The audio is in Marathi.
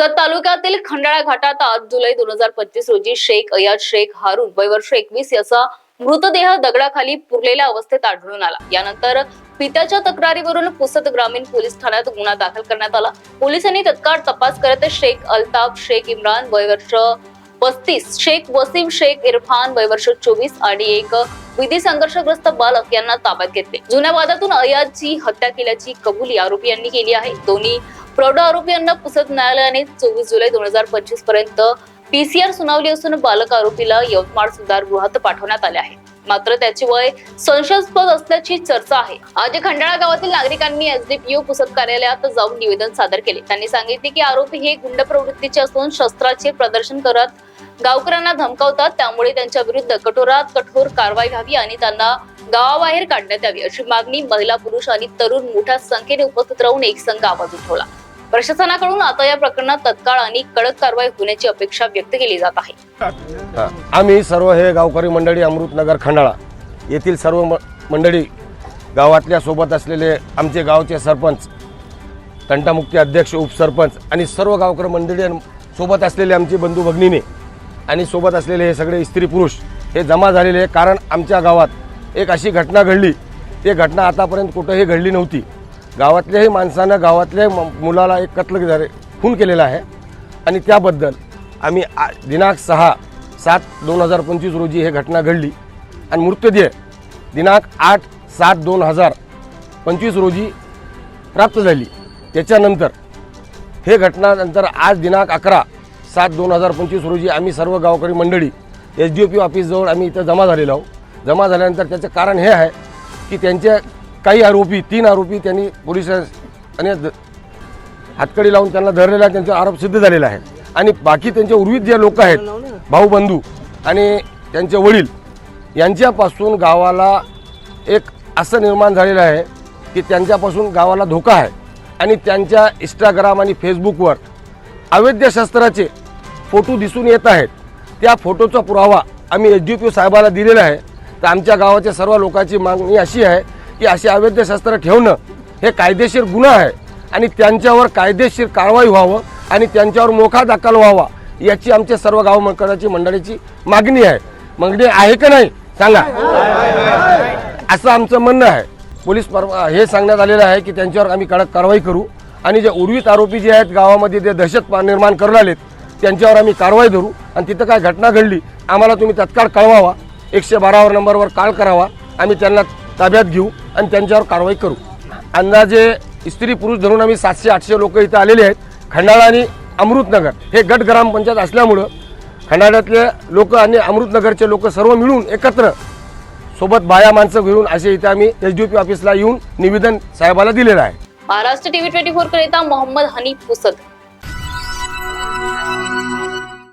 पुसद तालुक्यातील खंडाळा घाटात आठ जुलै दोन हजार पंचवीस रोजी शेख अयाज शेख हारून वय वर्ष एकवीस याचा मृतदेह दगडाखाली पुरलेल्या अवस्थेत आढळून आला. यानंतर पित्याच्या तक्रारीवरून पुसद ग्रामीण पोलीस ठाण्यात गुन्हा दाखल करण्यात आला. पोलिसांनी तत्काळ तपास करत शेख अल्ताफ शेख इम्रान वय वर्ष पस्तीस शेख वसीम शेख इरफान वय वर्ष चोवीस आणि एक विधी संघर्षग्रस्त बालक यांना ताब्यात घेतले. जुन्या वादातून अयाजची हत्या केल्याची कबुली आरोपी यांनी केली आहे. दोन्ही प्रौढ आरोपींना पुसद न्यायालयाने चोवीस जुलै दोन हजार पंचवीसपर्यंत पीसीआर सुनावली असून बालक आरोपीला यवतमाळ सुधारगृहात पाठवण्यात आले आहे. मात्र त्याची वय संशयास्पद असल्याची चर्चा आहे. आज खंडाळा गावातील नागरिकांनी एसडीपीओ पुसद कार्यालयात जाऊन निवेदन सादर केले. त्यांनी सांगितले की आरोपी हे गुंड प्रवृत्तीचे असून शस्त्राचे प्रदर्शन करत गावकऱ्यांना धमकावतात. त्यामुळे त्यांच्या विरुद्ध कठोरात कठोर कारवाई व्हावी आणि त्यांना गावाबाहेर काढण्यात यावी अशी मागणी महिला पुरुष आणि तरुण मोठ्या संख्येने उपस्थित राहून एक संघ आवाज उठवला. प्रशासनाकडून आता या प्रकरणात तत्काळ आणि कडक कारवाई होण्याची अपेक्षा व्यक्त केली जात आहे. आम्ही सर्व हे गावकरी मंडळी अमृतनगर खंडाळा येथील सर्व म- मंडळी गावातल्या सोबत असलेले आमचे गावचे सरपंच तंटामुक्ती अध्यक्ष उपसरपंच आणि सर्व गावकरी मंडळी सोबत असलेले आमचे बंधू भगिनीने आणि सोबत असलेले हे सगळे स्त्री पुरुष हे जमा झालेले आहे. कारण आमच्या गावात एक अशी घटना घडली. ती घटना आतापर्यंत कुठंही घडली नव्हती. गावातल्याही माणसानं गावातल्या म- मुलाला एक कत्ल झाले खून केलेला आहे. आणि त्याबद्दल आम्ही आ- दिनांक सहा सात दोन हजार पंचवीस रोजी हे घटना घडली. आणि मृतदेह दिनांक आठ सात दोन हजार पंचवीस रोजी प्राप्त झाली. त्याच्यानंतर हे घटनानंतर आज दिनांक अकरा सात दोन हजार पंचवीस रोजी आम्ही सर्व गावकरी मंडळी एस डी ओ पी ऑफिसजवळ आम्ही इथं जमा झालेलो आहोत. जमा झाल्यानंतर त्याचं कारण हे आहे की त्यांचे काही आरोपी तीन आरोपी त्यांनी पोलिसांनी हातकडी लावून त्यांना धरलेला आहे त्यांचा आरोप सिद्ध झालेला आहे. आणि बाकी त्यांचे उर्वित जे लोक आहेत भाऊ बंधू आणि त्यांचे वडील यांच्यापासून गावाला एक असं निर्माण झालेलं आहे की त्यांच्यापासून गावाला धोका आहे. आणि त्यांच्या इंस्टाग्राम आणि फेसबुकवर अवैध शस्त्राचे फोटो दिसून येत आहेत. त्या फोटोचा पुरावा आम्ही एच डी पी साहेबाला दिलेला आहे. तर आमच्या गावाच्या सर्व लोकांची मागणी अशी आहे की अशी अवैध शस्त्र ठेवणं हे कायदेशीर गुन्हा आहे. आणि त्यांच्यावर कायदेशीर कारवाई व्हावं आणि त्यांच्यावर मोखा दाखल व्हावा याची आमच्या सर्व गाव मंडळाची मंडळीची मागणी आहे. मागणी आहे का नाही? सांगा. असं आमचं म्हणणं आहे. पोलीस हे सांगण्यात आलेलं आहे की त्यांच्यावर आम्ही कडक कारवाई करू आणि जे उर्वित आरोपी जे आहेत गावामध्ये जे दहशत निर्माण करून आलेत त्यांच्यावर आम्ही कारवाई धरू. आणि तिथं काय घटना घडली आम्हाला तुम्ही तत्काळ कळवावा. एकशे बारावर नंबरवर काळ करावा. आम्ही त्यांना ताब्यात घेऊ आणि त्यांच्यावर कारवाई करू. अंदाजे स्त्री पुरुष धरून आम्ही सातशे आठशे लोक इथं आलेले आहेत. खंडाळा आणि अमृतनगर हे गट ग्रामपंचायत असल्यामुळं खंडाळ्यातले लोक आणि अमृतनगरचे लोक सर्व मिळून एकत्र सोबत बाया माणसं घेऊन असे इथे आम्ही एस डी पी ऑफिसला येऊन निवेदन साहेबाला दिलेलं आहे. महाराष्ट्र टीव्ही ट्वेंटी फोर करिता मोहम्मद हनीफ पुसत